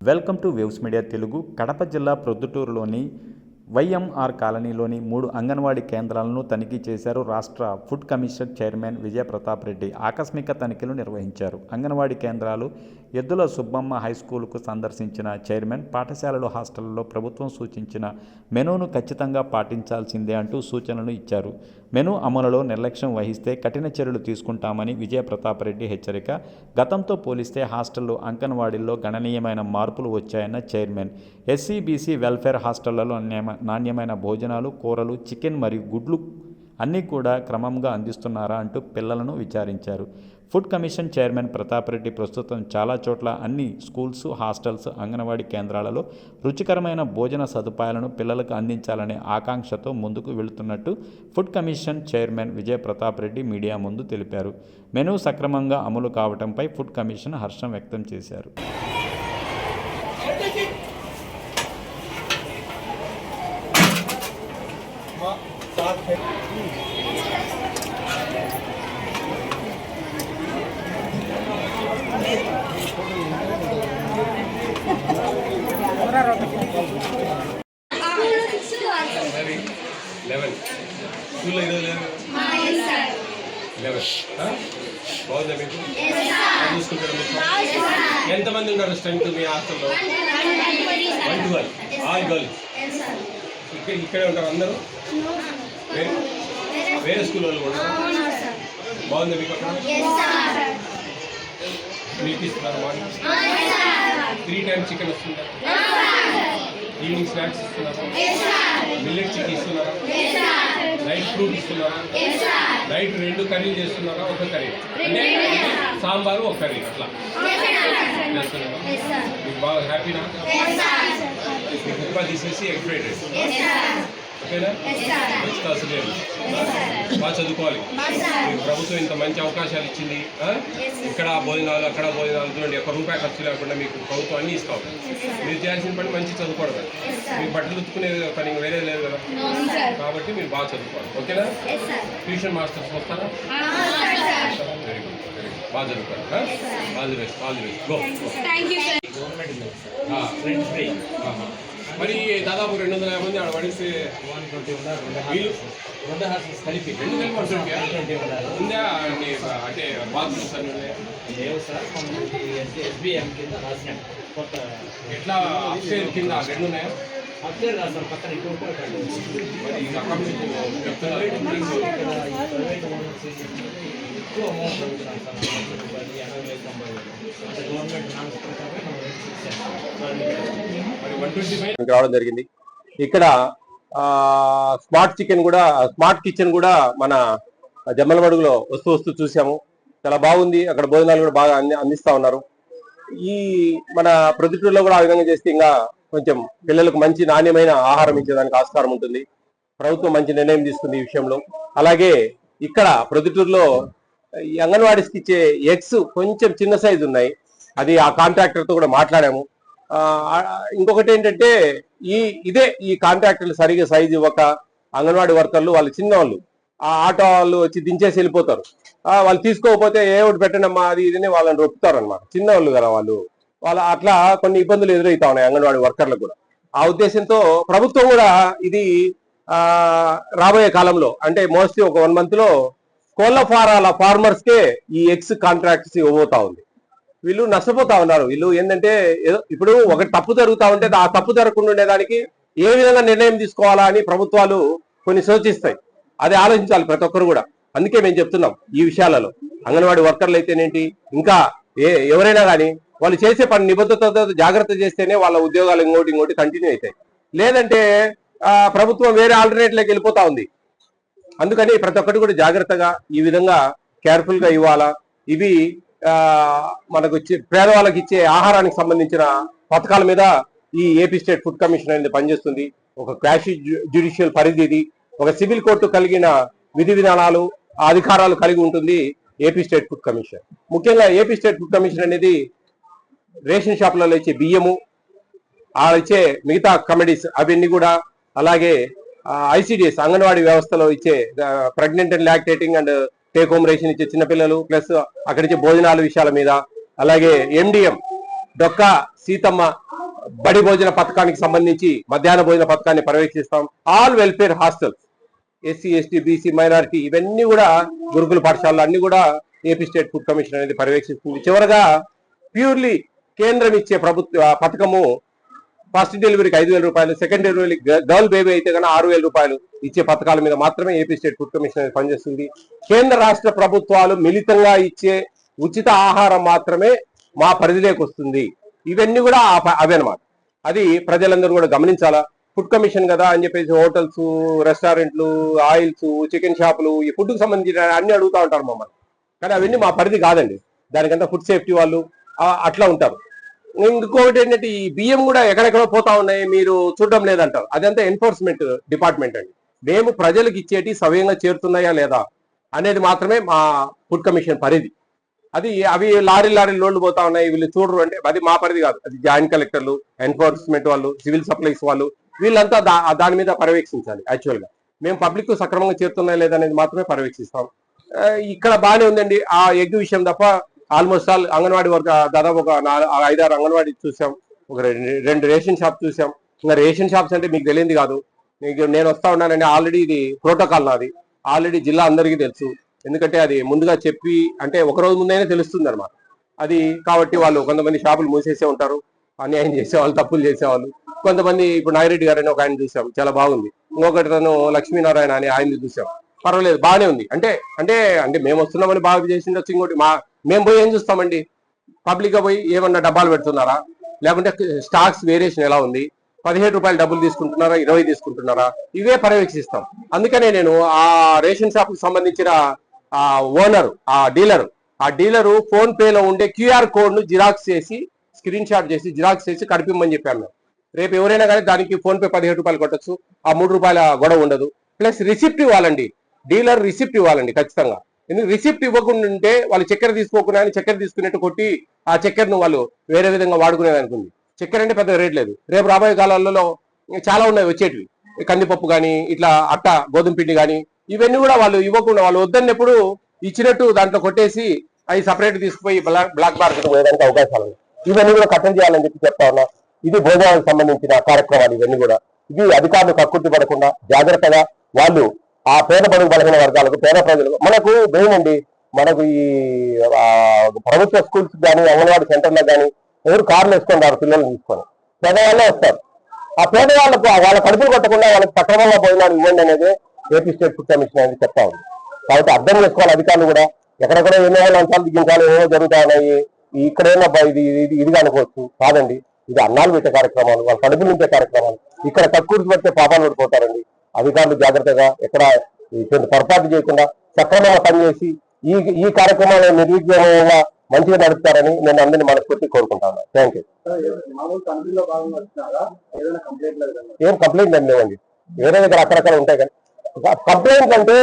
Welcome to waves media Telugu Kadapa జిల్లా ప్రొద్దుటూరులోని YMR కాలనీలోని మూడు అంగన్వాడీ కేంద్రాలను తనిఖీ చేశారు రాష్ట్ర food commission chairman Vijayapratap Reddy. ఆకస్మిక తనిఖీలు నిర్వహించారు. అంగన్వాడీ కేంద్రాలు ఎద్దుల సుబ్బమ్మ హై స్కూల్కు సందర్శించిన చైర్మన్ పాఠశాలలు హాస్టళ్ళలో ప్రభుత్వం సూచించిన మెనూను ఖచ్చితంగా పాటించాల్సిందే అంటూ సూచనలు ఇచ్చారు. మెను అమలులో నిర్లక్ష్యం వహిస్తే కఠిన చర్యలు తీసుకుంటామని విజయప్రతాప్ రెడ్డి హెచ్చరిక. గతంతో పోలిస్తే హాస్టళ్ళు అంగన్వాడీల్లో గణనీయమైన మార్పులు వచ్చాయన్న చైర్మన్. ఎస్సీబీసీ వెల్ఫేర్ హాస్టళ్ళలో నాణ్యమైన భోజనాలు కూరలు చికెన్ మరియు గుడ్లు అన్నీ కూడా క్రమంగా అందిస్తున్నారా అంటూ పిల్లలను విచారించారు. Food commission chairman Pratap Reddy ప్రస్తుతం చాలా చోట్ల అన్ని స్కూల్స్ హాస్టల్స్ అంగన్వాడీ కేంద్రాలలో రుచికరమైన భోజన సదుపాయాలను పిల్లలకు అందించాలనే ఆకాంక్షతో ముందుకు వెళుతున్నట్టు food commission chairman Vijaya Pratap Reddy media ముందు తెలిపారు. మెనూ సక్రమంగా అమలు కావడంపై ఫుడ్ కమిషన్ హర్షం వ్యక్తం చేశారు మరి లెవెన్ స్కూల్లో ఈరోజు లేదు లెవెన్ బాగుందా మీకు చూసుకుంటారా ఎంతమంది ఉన్నారు స్ట్రెంత్ మీ హాస్టల్లో? వన్ ట్వెల్వ్ ఆల్ గర్ల్స్ ఇక్కడ ఇక్కడే ఉంటారు అందరూ? వేరే వేరే స్కూల్ వాళ్ళు కూడా? బాగుందా మీకు? అక్కడ మిల్క్ ఇస్తున్నారు మార్నింగ్? త్రీ టైమ్స్ చికెన్ వస్తుందా? ఈవినింగ్ స్నాక్స్ ఇస్తున్నారా? మిల్లెట్ చికెన్ ఇస్తున్నారా? నైట్ ఫ్రూట్ ఇస్తున్నారా? నైట్ రెండు కర్రీలు చేస్తున్నారా? ఒక కర్రీ. అంటే సాంబారు ఒక కర్రీ. అట్లా. చేస్తున్నారా మీకు బాగా హ్యాపీనా? ఉప్మా తీసేసి ఎగ్ ఫ్రైడ్ రైస్. ఓకేనా మంచి క్లాసు లేదు. బాగా చదువుకోవాలి. మీకు ప్రభుత్వం ఇంత మంచి అవకాశాలు ఇచ్చింది ఆ? ఇక్కడ భోజనాలు అక్కడ భోజనాలు చూడండి ఒక్క రూపాయి ఖర్చు లేకుండా మీకు ప్రభుత్వం అన్ని ఇస్తాం. మీరు చేయాల్సిన పని మంచి చదువుకోవడం మీకు బట్టలు ఉతుకునే పని ఇంక వేరే లేదు కదా. కాబట్టి మీరు బాగా చదువుకోవాలి. ఓకేనా? ట్యూషన్ మాస్టర్స్ వస్తారా? వెరీ గుడ్ వెరీ గుడ్ బాగా చదువుకోవాలి all the best all the best go friends free మరి దాదాపు రెండు వందల యాభై మంది ఆడ పడిస్తే వన్ ట్వంటీ ఉన్నారు రెండు వీళ్ళు హాస్టల్స్ రెండు హాస్టల్స్ కలిపి రెండు కలిపి వన్ ట్వంటీ ట్వంటీ ఉన్నారు ఉందా అంటే అంటే బాత్రూమ్స్ అన్ని ఉన్నాయా లేవు సార్ మనం ఎస్బీఎం కింద రాసినాం కొత్త ఎట్లా అప్స్టేర్ కింద రెండు ఉన్నాయా అప్డేట్ రాస్తాం పక్కన ఇక్కడ కూడా కట్టాం. మరి ఇది అక్కడ నుంచి చెప్తున్నారు ఇక్కడ ఈ ప్రైవేట్ ఓనర్స్ ఎక్కువ అమౌంట్ అడుగుతున్నాం సార్ నలభై రూపాయలు ఎనభై వేలు తొంభై వేలు అంటే గవర్నమెంట్ నామ్స్ ప్రకారం రావడం జరిగింది. ఇక్కడ స్మార్ట్ చికెన్ కూడా స్మార్ట్ కిచెన్ కూడా మన జమ్మలమడుగులో వస్తూ వస్తూ చూసాము. చాలా బాగుంది. అక్కడ భోజనాలు కూడా బాగా అంది అందిస్తా ఉన్నారు. ఈ మన ప్రొద్దుటూరులో కూడా ఆ విధంగా చేస్తే ఇంకా కొంచెం పిల్లలకు మంచి నాణ్యమైన ఆహారం ఇచ్చేదానికి ఆస్కారం ఉంటుంది. ప్రభుత్వం మంచి నిర్ణయం తీసుకుంది ఈ విషయంలో. అలాగే ఇక్కడ ప్రొద్దుటూరులో ఈ అంగన్వాడీస్కి ఇచ్చే ఎగ్స్ కొంచెం చిన్న సైజు ఉన్నాయి. అది ఆ కాంట్రాక్టర్తో కూడా మాట్లాడాము. ఇంకొకటి ఏంటంటే ఈ ఇదే ఈ కాంట్రాక్టర్లు సరిగా సైజు ఇవ్వక అంగన్వాడీ వర్కర్లు వాళ్ళు చిన్నవాళ్ళు. ఆ ఆటో వాళ్ళు వచ్చి దించేసి వెళ్ళిపోతారు. వాళ్ళు తీసుకోకపోతే ఏ ఒకటి పెట్టండమ్మా అది ఇదని వాళ్ళని రొప్పుతారు అనమాట చిన్నవాళ్ళు కదా వాళ్ళు. వాళ్ళ అట్లా కొన్ని ఇబ్బందులు ఎదురవుతా ఉన్నాయి అంగన్వాడీ వర్కర్లకు కూడా. ఆ ఉద్దేశంతో ప్రభుత్వం కూడా ఇది రాబోయే కాలంలో అంటే మోస్ట్లీ ఒక వన్ మంత్లో కోళ్ళ ఫారాల ఫార్మర్స్ కే ఈ ఎక్స్ కాంట్రాక్ట్స్ ఇవ్వబోతా ఉంది. వీళ్ళు నష్టపోతా ఉన్నారు. వీళ్ళు ఏంటంటే ఇప్పుడు ఒకటి తప్పు జరుగుతా ఉంటే ఆ తప్పు జరగకుండా ఉండేదానికి ఏ విధంగా నిర్ణయం తీసుకోవాలా అని ప్రభుత్వాలు కొన్ని సూచిస్తాయి. అది ఆలోచించాలి ప్రతి ఒక్కరు కూడా. అందుకే మేము చెప్తున్నాం ఈ విషయాలలో. అంగన్వాడీ వర్కర్లు అయితేనేంటి? ఇంకా ఏ ఎవరైనా కానీ వాళ్ళు చేసే పని నిబద్ధతతో జాగ్రత్త చేస్తేనే వాళ్ళ ఉద్యోగాలు ఇంకోటి ఇంకోటి కంటిన్యూ అవుతాయి. లేదంటే ఆ, ప్రభుత్వం వేరే ఆల్టర్నేట్లోకి వెళ్ళిపోతా ఉంది. అందుకని ప్రతి ఒక్కటి కూడా జాగ్రత్తగా ఈ విధంగా కేర్ఫుల్గా ఇవ్వాలా. ఇవి మనకు ఇచ్చే పేదవాళ్ళకి ఇచ్చే ఆహారానికి సంబంధించిన పథకాల మీద ఈ ఏపీ స్టేట్ ఫుడ్ కమిషన్ అనేది పనిచేస్తుంది. ఒక క్యాష్ జ్యుడిషియల్ పరిధి ఇది. ఒక సివిల్ కోర్టు కలిగిన విధి విధానాలు అధికారాలు కలిగి ఉంటుంది ఏపీ స్టేట్ ఫుడ్ కమిషన్. ముఖ్యంగా ఏపీ స్టేట్ ఫుడ్ కమిషన్ అనేది రేషన్ షాపులలో ఇచ్చే బియ్యము ఆ ఇచ్చే మిగతా కమెడీస్ అవన్నీ కూడా అలాగే ఐసిడిఎస్ అంగన్వాడీ వ్యవస్థలో ఇచ్చే pregnant and lactating and take home ration ఇచ్చే చిన్నపిల్లలు ప్లస్ అక్కడి నుంచి భోజనాల విషయాల మీద. అలాగే ఎండిఎం డొక్క సీతమ్మ బడి భోజన పథకానికి సంబంధించి మధ్యాహ్న భోజన పథకాన్ని పర్యవేక్షిస్తాం. All welfare hostels SC ST BC minority ఇవన్నీ కూడా గురుకుల పాఠశాలలు అన్ని కూడా ఏపీ స్టేట్ ఫుడ్ కమిషన్ అనేది పర్యవేక్షిస్తుంది. చివరగా ప్యూర్లీ కేంద్రం ఇచ్చే ప్రభుత్వ పథకము ఫస్ట్ డెలివరీకి ఐదు వేల రూపాయలు సెకండ్ డెలివరీ గర్ల్ బేబీ అయితే కన్నా ఆరు వేల రూపాయలు ఇచ్చే పథకాల మీద మాత్రమే ఏపీ స్టేట్ ఫుడ్ కమిషన్ పనిచేస్తుంది. కేంద్ర రాష్ట్ర ప్రభుత్వాలు మిళితంగా ఇచ్చే ఉచిత ఆహారం మాత్రమే మా పరిధిలోకి వస్తుంది. ఇవన్నీ కూడా ఆ అవే అన్నమాట. అది ప్రజలందరూ కూడా గమనించాలా? ఫుడ్ కమిషన్ కదా అని చెప్పేసి హోటల్స్ రెస్టారెంట్లు ఆయిల్స్ చికెన్ షాపులు ఈ ఫుడ్కు సంబంధించిన అన్ని అడుగుతా ఉంటారు మమ్మల్ని. కానీ అవన్నీ మా పరిధి కాదండి. దానికంతా ఫుడ్ సేఫ్టీ వాళ్ళు అట్లా ఉంటారు. ఇంకొకటి ఏంటంటే ఈ బియ్యం కూడా ఎక్కడెక్కడో పోతా ఉన్నాయి మీరు చూడడం లేదంటారు. అదంతా ఎన్ఫోర్స్మెంట్ డిపార్ట్మెంట్ అండి. మేము ప్రజలకు ఇచ్చేటి సవ్యంగా చేరుతున్నాయా లేదా అనేది మాత్రమే మా ఫుడ్ కమిషన్ పరిధి. అది అవి లారీ లారీ లోడ్లు పోతా ఉన్నాయి వీళ్ళు చూడరు అంటే అది మా పరిధి కాదు. అది జాయింట్ కలెక్టర్లు ఎన్ఫోర్స్మెంట్ వాళ్ళు సివిల్ సప్లైస్ వాళ్ళు వీళ్ళంతా దా- దాని మీద పర్యవేక్షించాలి యాక్చువల్గా. మేము పబ్లిక్ సక్రమంగా చేరుతున్నాయా లేదా అనేది మాత్రమే పర్యవేక్షిస్తాం. ఇక్కడ బాగానే ఉందండి. ఆ ఎగ్ విషయం తప్ప ఆల్మోస్ట్ ఆల్ అంగన్వాడీ వర్క్ దాదాపు ఒక నాలుగు ఐదారు అంగన్వాడీ చూసాం. ఒక రెండు- రెండు రేషన్ షాప్ చూసాం. ఇంకా రేషన్ షాప్స్ అంటే మీకు తెలియంది కాదు. మీకు నేను వస్తా ఉన్నానండి ఆల్రెడీ ఇది ప్రోటోకాల్ నాది. ఆల్రెడీ జిల్లా అందరికీ తెలుసు. ఎందుకంటే అది ముందుగా చెప్పి అంటే ఒక రోజు ముందైనా తెలుస్తుంది అనమాట అది కాబట్టి వాళ్ళు కొంతమంది షాపులు మూసేసే ఉంటారు. అన్యాయం చేసేవాళ్ళు తప్పులు చేసేవాళ్ళు. కొంతమంది ఇప్పుడు నాగిరెడ్డి గారు అని ఒక ఆయన చూసాం. చాలా బాగుంది. ఇంకొకటి తను లక్ష్మీనారాయణ అని ఆయన చూసాం. పర్వాలేదు బాగానే ఉంది. అంటే అంటే అంటే మేము వస్తున్నామని బాగా చేసిండొచ్చు ఇంకోటి మా మేము పోయి ఏం చూస్తామండి? పబ్లిక్గా పోయి ఏమన్నా డబ్బాలు పెడుతున్నారా? లేకుంటే స్టాక్స్ వేరియేషన్ ఎలా ఉంది? పదిహేడు రూపాయలు డబ్బులు తీసుకుంటున్నారా? ఇరవై తీసుకుంటున్నారా? ఇవే పర్యవేక్షిస్తాం. అందుకనే నేను ఆ రేషన్ షాప్కి సంబంధించిన ఆ ఓనర్ ఆ డీలరు ఆ డీలరు ఫోన్ పేలో ఉండే క్యూఆర్ కోడ్ను జిరాక్స్ చేసి స్క్రీన్ షాట్ చేసి జిరాక్స్ చేసి కడిపిమ్మని చెప్పాను మేము. రేపు ఎవరైనా కానీ దానికి ఫోన్ పే పదిహేడు రూపాయలు కొట్టచ్చు ఆ మూడు రూపాయల గొడవ ఉండదు. ప్లస్ రిసిప్ట్ ఇవ్వాలండి. డీలర్ రిసిప్ట్ ఇవ్వాలండి ఖచ్చితంగా. ఎందుకు రిసిప్ట్ ఇవ్వకుండా ఉంటే వాళ్ళు చక్కెర తీసుకోకుండా అని చక్కెర తీసుకున్నట్టు కొట్టి ఆ చక్కెరను వాళ్ళు వేరే విధంగా వాడుకునేది అనుకుంది. చక్కెర అంటే పెద్ద రేట్ లేదు. రేపు రాబోయే కాలాలలో చాలా ఉన్నాయి వచ్చేటివి. కందిపప్పు కానీ ఇట్లా అట్ట గోధుమ పిండి కానీ ఇవన్నీ కూడా వాళ్ళు ఇవ్వకుండా వాళ్ళు వద్దన్నప్పుడు ఇచ్చినట్టు దాంట్లో కొట్టేసి అవి సపరేట్ తీసుకుపోయి బ్లాక్ బ్లాక్ మార్కెట్ పోయేదానికి అవకాశాలు ఉన్నాయి. ఇవన్నీ కూడా కట్టం చేయాలని చెప్పి చెప్తా ఉన్నా. ఇది భోజనాలకు సంబంధించిన కార్యక్రమాలు ఇవన్నీ కూడా. ఇది అధికారులు కక్కుర్తి పడకుండా జాగ్రత్తగా వాళ్ళు ఆ పేద పడుగు బలహీన వర్గాలకు పేద ప్రజలకు మనకు మెయిన్ అండి మనకు ఈ ఆ, ప్రభుత్వ స్కూల్స్ కానీ అంగన్వాడీ సెంటర్లకు కానీ ఎవరు కార్లు వేసుకుంటారు పిల్లల్ని తీసుకొని. పేదవాళ్ళే వస్తారు. ఆ పేదవాళ్ళకు వాళ్ళ కడుపులు కొట్టకుండా వాళ్ళకి సక్రమంగా భోజనాలు ఇవ్వండి అనేది ఏపీ స్టేట్ ఫుడ్ కమిషన్ అనేది చెప్తా ఉంది. కాబట్టి అర్థం చేసుకోవాలి అధికారులు కూడా. ఎక్కడెక్కడ ఎన్నో అంశాలు దిగించాలి ఏమో జరుగుతా ఉన్నాయి ఇక్కడేమో ఇది ఇది ఇది అనుకోవచ్చు. కాదండి. ఇది అన్నాలు పెట్టే కార్యక్రమాలు వాళ్ళ కడుపులు నింపే కార్యక్రమాలు. ఇక్కడ తక్కువ పెడితే పాపాలు పడిపోతారండి. అధికారులు జాగ్రత్తగా ఎక్కడ ఇటువంటి పొరపాటు చేయకుండా సక్రమంగా పనిచేసి ఈ ఈ కార్యక్రమాలు నిర్విఘ్నంగా మంచిగా నడుపుతారని నేను అందరినీ మనస్ఫూర్తి కోరుకుంటాను. థ్యాంక్ యూ ఏం కంప్లైంట్ ఏం లేవండి. వేరే దగ్గర అక్కడక్కడ ఉంటాయి కానీ కంప్లైంట్ అంటే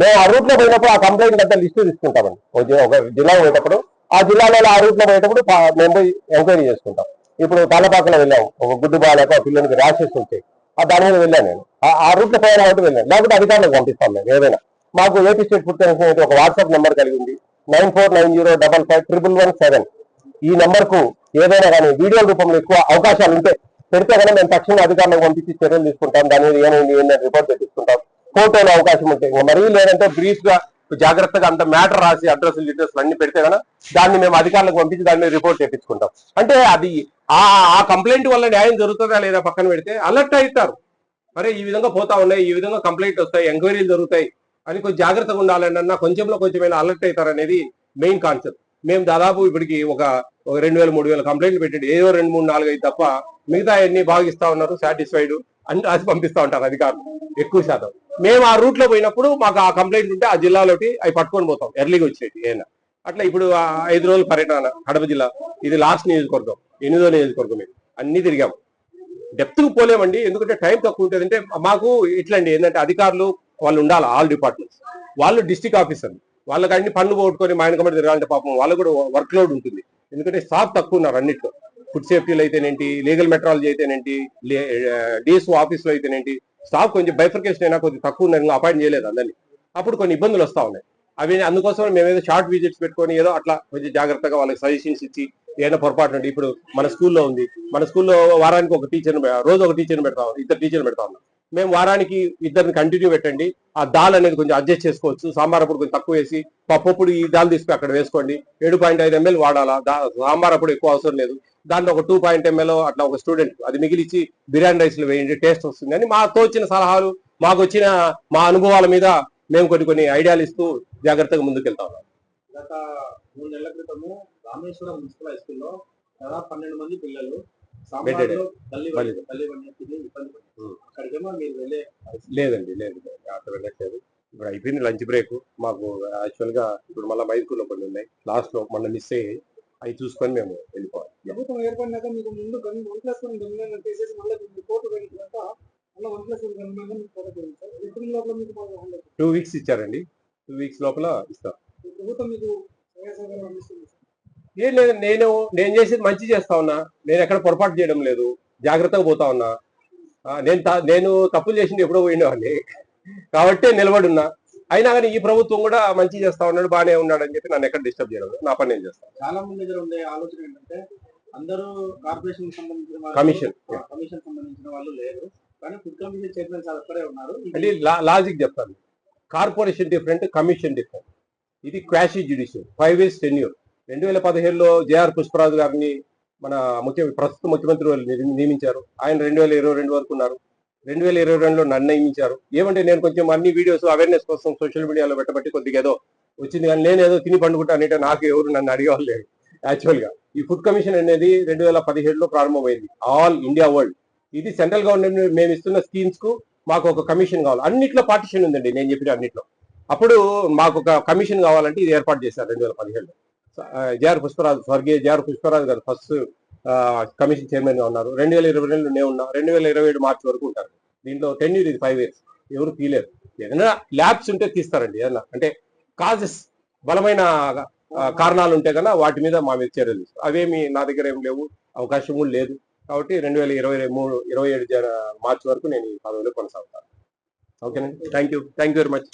మేము ఆ రూట్లో పోయినప్పుడు ఆ కంప్లైంట్ అంతా లిస్టు తీసుకుంటామండి. ఒక ఒక జిల్లా పోయేటప్పుడు ఆ జిల్లాలో ఆ రూట్లో పోయేటప్పుడు మేము పోయి ఎంక్వైరీ చేసుకుంటాం. ఇప్పుడు తలపాకలో వెళ్ళాము ఒక గుడ్డు బాగాలేక పిల్లలకి ర్యాషెస్ ఉంటాయి దాని మీద వెళ్ళాను నేను. ఆ- రూట్లో రూట్ పోయాను కాబట్టి వెళ్ళాను లేకపోతే అధికారులకు పంపిస్తాను నేను ఏదైనా. మాకు ఏపీ స్టేట్ ఫుడ్ కమిషన్ ఒక వాట్సాప్ నెంబర్ కలిగి ఉంది. Nine four nine zero double five triple one seven. ఈ నెంబర్కు ఏదైనా కానీ వీడియో రూపంలో ఎక్కువ అవకాశాలు ఉంటే పెడితే కనుక మేము తక్షణ అధికారులకు పంపించి చర్యలు తీసుకుంటాం. దాని మీద ఏమైంది ఏంటంటే రిపోర్ట్ తెప్పించుకుంటాం ఫోటోలో అవకాశం ఉంటాయి ఇంకా మరీ లేదంటే బ్రీఫ్గా జాగ్రత్తగా అంత మ్యాటర్ రాసి అడ్రస్ డీటెయిల్స్ అన్ని పెడితే కనుక దాన్ని మేము అధికారులకు పంపించి దాని మీద రిపోర్ట్ చేపించుకుంటాం అంటే అది ఆ ఆ కంప్లైంట్ వల్ల న్యాయం జరుగుతుందా లేదా పక్కన పెడితే అలర్ట్ అవుతారు. మరి ఈ విధంగా పోతా ఉన్నాయి ఈ విధంగా కంప్లైంట్ వస్తాయి ఎంక్వైరీలు జరుగుతాయి అని కొంచెం జాగ్రత్తగా ఉండాలన్నా కొంచెంలో కొంచెమైనా అలర్ట్ అవుతారు అనేది మెయిన్ కాన్సెప్ట్ మేము దాదాపు ఇప్పటికి ఒక ఒక రెండు వేల మూడు వేల కంప్లైంట్లు పెట్టండి. ఏదో రెండు మూడు నాలుగు ఐదు తప్ప మిగతా అన్ని బాగా ఉన్నారు సాటిస్ఫైడ్ అని రాసి పంపిస్తా ఉంటారు అధికారులు ఎక్కువ శాతం. మేము ఆ రూట్లో పోయినప్పుడు మాకు ఆ కంప్లైంట్ ఉంటే ఆ జిల్లాలోకి అవి పట్టుకొని పోతాం. ఎర్లీగా వచ్చేది ఏనా అట్లా ఇప్పుడు ఐదు రోజుల పర్యటన కడప జిల్లా. ఇది లాస్ట్ నియోజకవర్గం ఎనిమిదో నియోజకవర్గం మేము అన్ని తిరిగాం. డెప్త్కు పోలేమండి ఎందుకంటే టైం తక్కువ ఉంటుంది. అంటే మాకు ఇట్లండి ఏంటంటే అధికారులు వాళ్ళు ఉండాలి ఆల్ డిపార్ట్మెంట్స్ వాళ్ళు డిస్టిక్ ఆఫీసర్లు వాళ్ళకి అన్ని పన్ను పోగొట్టుకొని మా వెనకబడి తిరగాలంటే పాపం వాళ్ళు కూడా వర్క్ లోడ్ ఉంటుంది. ఎందుకంటే స్టాఫ్ తక్కువ ఉన్నారు అన్నిట్లో. ఫుడ్ సేఫ్టీలో అయితేనేంటి లీగల్ మెట్రాలజీ అయితేనేంటి డిఎస్ఓ ఆఫీస్లో అయితేనేంటి స్టాఫ్ కొంచెం బైఫర్కేషన్ అయినా కొద్దిగా తక్కువ ఉన్నారు అపాయింట్ చేయలేదు అందరినీ. అప్పుడు కొన్ని ఇబ్బందులు వస్తా ఉన్నాయి. అవి అందుకోసం మేము ఏదో షార్ట్ విజిట్స్ పెట్టుకొని ఏదో అట్లా కొంచెం జాగ్రత్తగా వాళ్ళకి సజెషన్స్ ఇచ్చి ఏదైనా పొరపాటు ఉండి ఇప్పుడు మన స్కూల్లో ఉంది. మన స్కూల్లో వారానికి ఒక టీచర్ రోజు ఒక టీచర్ని పెడతాం ఇద్దరు టీచర్ని పెడతా ఉన్నాం మేము వారానికి ఇద్దరిని కంటిన్యూ పెట్టండి. ఆ దాల్ అనేది కొంచెం అడ్జస్ట్ చేసుకోవచ్చు. సాంబార్ అప్పుడు కొంచెం తక్కువ వేసి పప్పు ఈ దాల్ తీసుకుని అక్కడ వేసుకోండి. ఏడు పాయింట్ ఐదు ఎంఎల్ వాడాలా? దా- సాంబార్ అప్పుడు ఎక్కువ అవసరం లేదు. దాంట్లో ఒక టూ పాయింట్ ఎంఎల్ అట్లా ఒక స్టూడెంట్ అది మిగిలిచి బిర్యానీ రైస్లో వేయండి టేస్ట్ వస్తుంది అని మాతో వచ్చిన సలహాలు మాకు వచ్చిన మా అనుభవాల మీద మేము కొన్ని కొన్ని ఐడియాలు ఇస్తూ జాగ్రత్తగా ముందుకెళ్తా ఉన్నాం గత మూడు నెలల క్రితము రామేశ్వరం మున్సిపల్ హై స్కూల్లో దాదాపు పన్నెండు మంది పిల్లలు లేదండి లేదు. అట్లా వెళ్ళట్లేదు. ఇప్పుడు అయిపోయింది లంచ్ బ్రేక్. మాకు యాక్చువల్గా ఇప్పుడు మళ్ళీ మైస్కూల్లో కొన్ని ఉన్నాయి. లాస్ట్లో మొన్న మిస్ అయ్యి అవి చూసుకొని మేము వెళ్ళిపోవాలి. ప్రభుత్వం ఏర్పడినాక మీకు ముందు వన్ ప్లస్ వన్ గవర్నమెంట్ తీసేసి మళ్ళీ కోర్టు వెళ్ళినాక one plus one two weeks ఇచ్చారండి. టూ వీక్స్ లోపల ఇస్తాం. ఏం లేదు నేను నేను చేసేది మంచి చేస్తా ఉన్నా. నేను ఎక్కడ పొరపాటు చేయడం లేదు. జాగ్రత్తగా పోతా ఉన్నా. నేను నేను తప్పులు చేసింది ఎప్పుడో పోయినవాడిని కాబట్టి నిలబడి ఉన్నా. అయినా కానీ ఈ ప్రభుత్వం కూడా మంచి చేస్తా ఉన్నాడు బాగానే ఉన్నాడు అని చెప్పి నన్ను ఎక్కడ డిస్టర్బ్ చేయడం. నా పని నేను చేస్తాను చాలా మంది దగ్గర ఉండే ఆలోచన ఏంటంటే అందరూ కార్పొరేషన్ సంబంధించిన కమిషన్ కమిషన్ సంబంధించిన వాళ్ళు లేరు. కానీ ఫుడ్ కమిషన్ చైర్మన్ సార్ అక్కడే ఉన్నారు. లాజిక్ చెప్తాను. Corporation different commission different. ఇది quasi judicial five years tenure. రెండు వేల పదిహేడులో జేఆర్ పుష్పరాజు గారిని మన ముఖ్య ప్రస్తుత ముఖ్యమంత్రి నియమించారు. ఆయన రెండు వేల ఇరవై రెండు వరకు ఉన్నారు. రెండు వేల ఇరవై రెండులో నన్ను నియమించారు. ఏమంటే నేను కొంచెం అన్ని వీడియోస్ అవేర్నెస్ కోసం సోషల్ మీడియాలో పెట్టబట్టి కొద్దిగా ఏదో వచ్చింది కానీ నేను ఏదో తిని పండుకుంటా అంటే నాకు ఎవరు నన్ను అడిగేవాళ్ళు లేదు యాక్చువల్గా ఈ ఫుడ్ కమిషన్ అనేది రెండు వేల పదిహేడులో ప్రారంభమైంది. ఆల్ ఇండియా వరల్డ్ ఇది సెంట్రల్ గవర్నమెంట్ మేము ఇస్తున్న స్కీమ్స్కు మాకు ఒక కమిషన్ కావాలి. అన్నిట్లో పార్టిషన్ ఉందండి. నేను చెప్పిన అన్నిట్లో. అప్పుడు మాకు ఒక కమిషన్ కావాలంటే ఇది ఏర్పాటు చేశారు రెండు వేల పదిహేడులో జేఆర్ పుష్పరాజు స్వర్గీయ జేఆర్ పుష్పరాజు గారు ఫస్ట్ కమిషన్ చైర్మన్గా ఉన్నారు. రెండు వేల ఇరవై రెండులో నేను ఉన్నా. రెండు వేల ఇరవై ఏడు మార్చి వరకు ఉంటారు. దీంట్లో టెన్ ఇది ఫైవ్ ఇయర్స్ ఎవరు తీయలేరు. ఏదైనా ల్యాబ్స్ ఉంటే తీస్తారండి. ఏదైనా అంటే కాజెస్ బలమైన కారణాలు ఉంటే కన్నా వాటి మీద మా మీద చర్యలు అవేమి నా దగ్గర ఏం లేవు. అవకాశం కూడా లేదు. కాబట్టి రెండు వేల ఇరవై మూడు ఇరవై ఏడు మార్చి వరకు నేను ఈ పదవిలో కొనసాగుతాను. ఓకేనండి thank you thank you very much